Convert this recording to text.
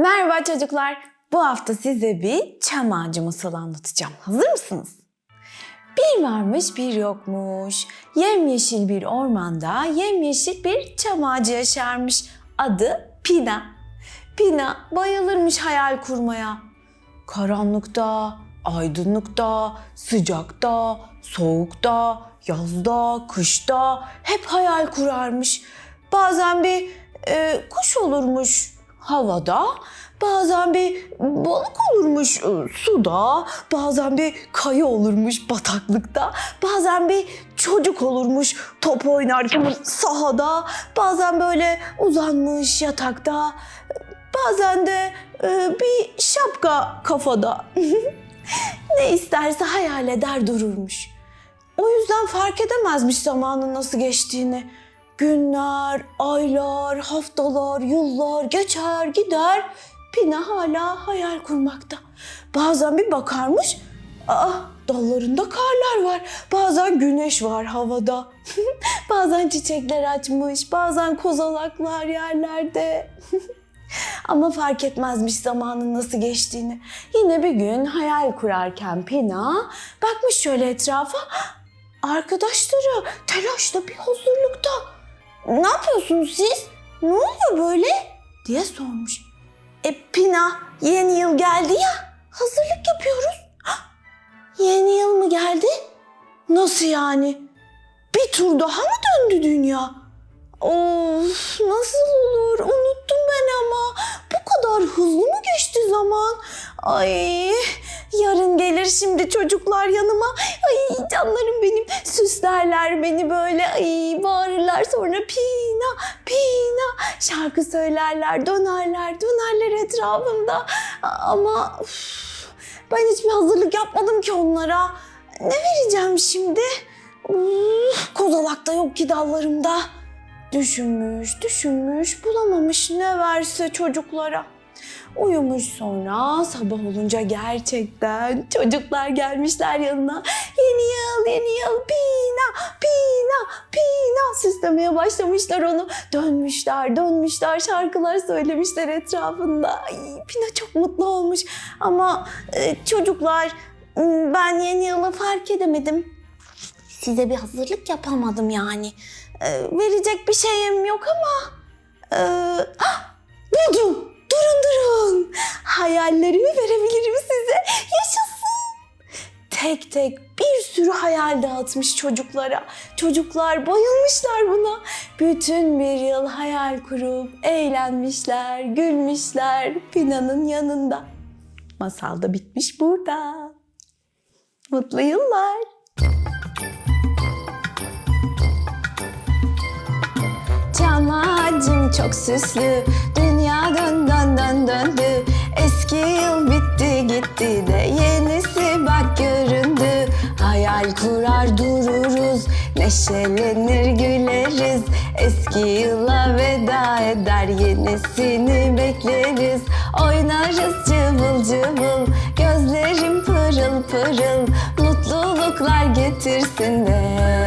Merhaba çocuklar. Bu hafta size bir çam ağacı masalı anlatacağım. Hazır mısınız? Bir varmış bir yokmuş. Yemyeşil bir ormanda yemyeşil bir çam ağacı yaşarmış. Adı Pina. Pina bayılırmış hayal kurmaya. Karanlıkta, aydınlıkta, sıcakta, soğukta, yazda, kışta hep hayal kurarmış. Bazen bir e, kuş olurmuş havada, bazen bir balık olurmuş e, suda, bazen bir kaya olurmuş bataklıkta, bazen bir çocuk olurmuş top oynarken sahada, bazen böyle uzanmış yatakta, bazen de e, bir şapka kafada. ne isterse hayal eder dururmuş. O yüzden fark edemezmiş zamanın nasıl geçtiğini. Günler, aylar, haftalar, yıllar geçer gider. Pina hala hayal kurmakta. Bazen bir bakarmış, aa dallarında karlar var. Bazen güneş var havada. bazen çiçekler açmış, bazen kozalaklar yerlerde. Ama fark etmezmiş zamanın nasıl geçtiğini. Yine bir gün hayal kurarken Pina bakmış şöyle etrafa. Arkadaşları telaşla bir hazırlıkta. Ne yapıyorsunuz siz? Ne oluyor böyle? diye sormuş. E Pina yeni yıl geldi ya hazırlık yapıyoruz. "Hah, Yeni yıl mı geldi? Nasıl yani? Bir tur daha mı döndü dünya? Of nasıl olur? Unuttum ben ama. Bu kadar hızlı mı geçti zaman? Ay gelir şimdi çocuklar yanıma. Ay canlarım benim süslerler beni böyle. Ay bağırırlar sonra pina pina şarkı söylerler dönerler dönerler etrafımda. Ama uf, ben hiçbir hazırlık yapmadım ki onlara. Ne vereceğim şimdi? Uf, kozalak da yok ki dallarımda. Düşünmüş, düşünmüş, bulamamış ne verse çocuklara. Uyumuş sonra sabah olunca gerçekten çocuklar gelmişler yanına. Yeni yıl, yeni yıl, pina, pina, pina süslemeye başlamışlar onu. Dönmüşler, dönmüşler, şarkılar söylemişler etrafında. Ay, Pina çok mutlu olmuş ama e, çocuklar ben yeni yılı fark edemedim. Size bir hazırlık yapamadım yani. Ee, verecek bir şeyim yok ama... Ee, ah, buldum. Durun. Hayallerimi verebilirim size. Yaşasın. Tek tek bir sürü hayal dağıtmış çocuklara. Çocuklar bayılmışlar buna. Bütün bir yıl hayal kurup eğlenmişler, gülmüşler Pina'nın yanında. Masal da bitmiş burada. Mutlu yıllar. Çam çok süslü dön dön dön döndü Eski yıl bitti gitti de Yenisi bak göründü. Hayal kurar dururuz Neşelenir güleriz. Eski yıla veda eder Yenisini bekleriz. Oynarız cıvıl cıvıl Gözlerim pırıl pırıl. Mutluluklar getirsin de